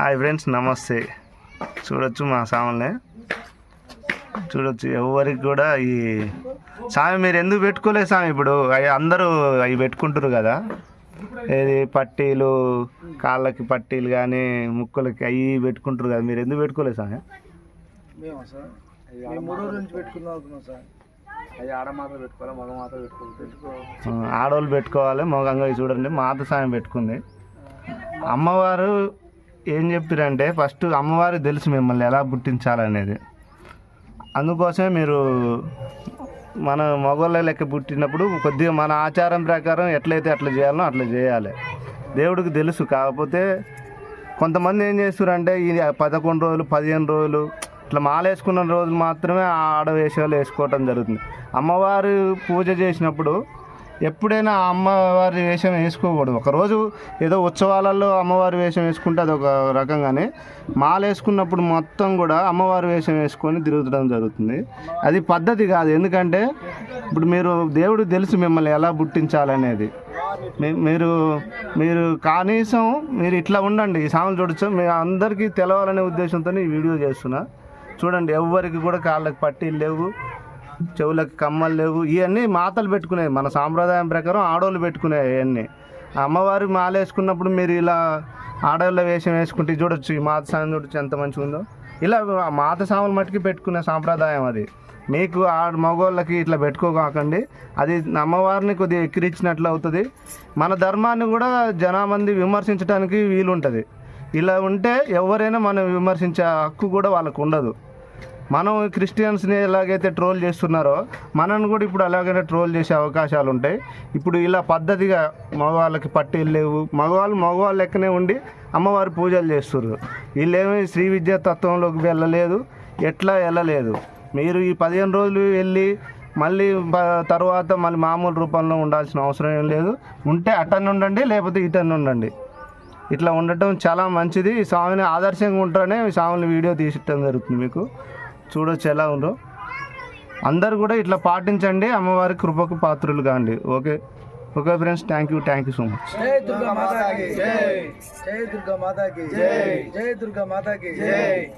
Hi friends నమస్తే. చూడొచ్చు మా సామాన్లే చూడొచ్చు ఎవరికి కూడా ఈ సామి మీరు ఎందుకు పెట్టుకోలేదు సామి ఇప్పుడు? అవి అందరూ అవి పెట్టుకుంటారు కదా. ఏది పట్టీలు కాళ్ళకి పట్టీలు కానీ ముక్కులకి అవి పెట్టుకుంటారు కదా. మీరు ఎందుకు పెట్టుకోలేదు సామి ఆడవాళ్ళు పెట్టుకోవాలి మొగంగా చూడండి. మాత సాయం పెట్టుకుంది. అమ్మవారు ఏం చెప్పారంటే ఫస్ట్ అమ్మవారు తెలుసు మిమ్మల్ని ఎలా పుట్టించాలనేది. అందుకోసమే మీరు మన మగవాళ్ళ లెక్క పుట్టినప్పుడు కొద్దిగా మన ఆచారం ప్రకారం ఎట్లయితే అట్లా చేయాలో అట్లా చేయాలి. దేవుడికి తెలుసు. కాకపోతే కొంతమంది ఏం చేస్తారంటే ఈ పదకొండు రోజులు పదిహేను రోజులు ఇట్లా మాలేసుకున్న రోజులు మాత్రమే ఆ ఆడ వేషాలు వేసుకోవటం జరుగుతుంది. అమ్మవారు పూజ చేసినప్పుడు ఎప్పుడైనా అమ్మవారి వేషం వేసుకోకూడదు. ఒకరోజు ఏదో ఉత్సవాలలో అమ్మవారి వేషం వేసుకుంటే అది ఒక రకంగానే మాల వేసుకున్నప్పుడు మొత్తం కూడా అమ్మవారి వేషం వేసుకొని తిరుగుతడం జరుగుతుంది. అది పద్ధతి కాదు. ఎందుకంటే ఇప్పుడు మీరు దేవుడు తెలుసు మిమ్మల్ని ఎలా పుట్టించాలనేది. మీ- మీరు మీరు కనీసం మీరు ఇట్లా ఉండండి. ఈ సాంగ్ చూడొచ్చు. మీ అందరికీ తెలవాలనే ఉద్దేశంతో ఈ వీడియో చేస్తున్నా. చూడండి ఎవరికి కూడా కాళ్ళకి పట్టీలు లేవు. చెవులకి కమ్మలు లేవు. ఇవన్నీ మాతలు పెట్టుకునేవి. మన సాంప్రదాయం ప్రకారం ఆడవాళ్ళు పెట్టుకునేవి ఇవన్నీ అమ్మవారి మాల వేసుకున్నప్పుడు మీరు ఇలా ఆడవాళ్ళ వేషం వేసుకుంటే చూడొచ్చు. ఈ మాత సాయం చూడొచ్చు. ఎంత మంచిగా ఉందో. ఇలా మాత సాములు మట్టుకి పెట్టుకునే సాంప్రదాయం అది. మీకు ఆ మగవాళ్ళకి ఇట్లా పెట్టుకోకండి అది అమ్మవారిని కొద్దిగా ఎక్కిరించినట్లు అవుతుంది. మన ధర్మాన్ని కూడా జనామంది విమర్శించడానికి వీలుంటుంది. ఇలా ఉంటే ఎవరైనా మనం విమర్శించే హక్కు కూడా వాళ్ళకు ఉండదు. మనం క్రిస్టియన్స్ని ఎలాగైతే ట్రోల్ చేస్తున్నారో మనల్ని కూడా ఇప్పుడు అలాగైనా ట్రోల్ చేసే అవకాశాలు ఉంటాయి. ఇప్పుడు ఇలా పద్ధతిగా మగవాళ్ళకి పట్టీలు లేవు. మగవాళ్ళు మగవాళ్ళు లెక్కనే ఉండి అమ్మవారి పూజలు చేస్తున్నారు వీళ్ళేమీ శ్రీ విద్యా తత్వంలోకి వెళ్ళలేదు. ఎట్లా వెళ్ళలేదు? మీరు ఈ పదిహేను రోజులు వెళ్ళి మళ్ళీ తర్వాత మళ్ళీ మామూలు రూపంలో ఉండాల్సిన అవసరం ఏం లేదు. ఉంటే అటన్ ఉండండి లేకపోతే ఇటన్ ఉండండి. ఇట్లా ఉండటం చాలా మంచిది. స్వామిని ఆదర్శంగా ఉంటేనే స్వామిని వీడియో తీసటం జరుగుతుంది మీకు. చూడొచ్చు ఎలా ఉందో. అందరు కూడా ఇట్లా పాటించండి అమ్మవారి కృపకు పాత్రులు కాండి. Okay? Okay friends thank you thank you so much. జై దుర్గా మాతాకి జై. జై దుర్గా మాతాకి జై. జై దుర్గా మాతాకి జై.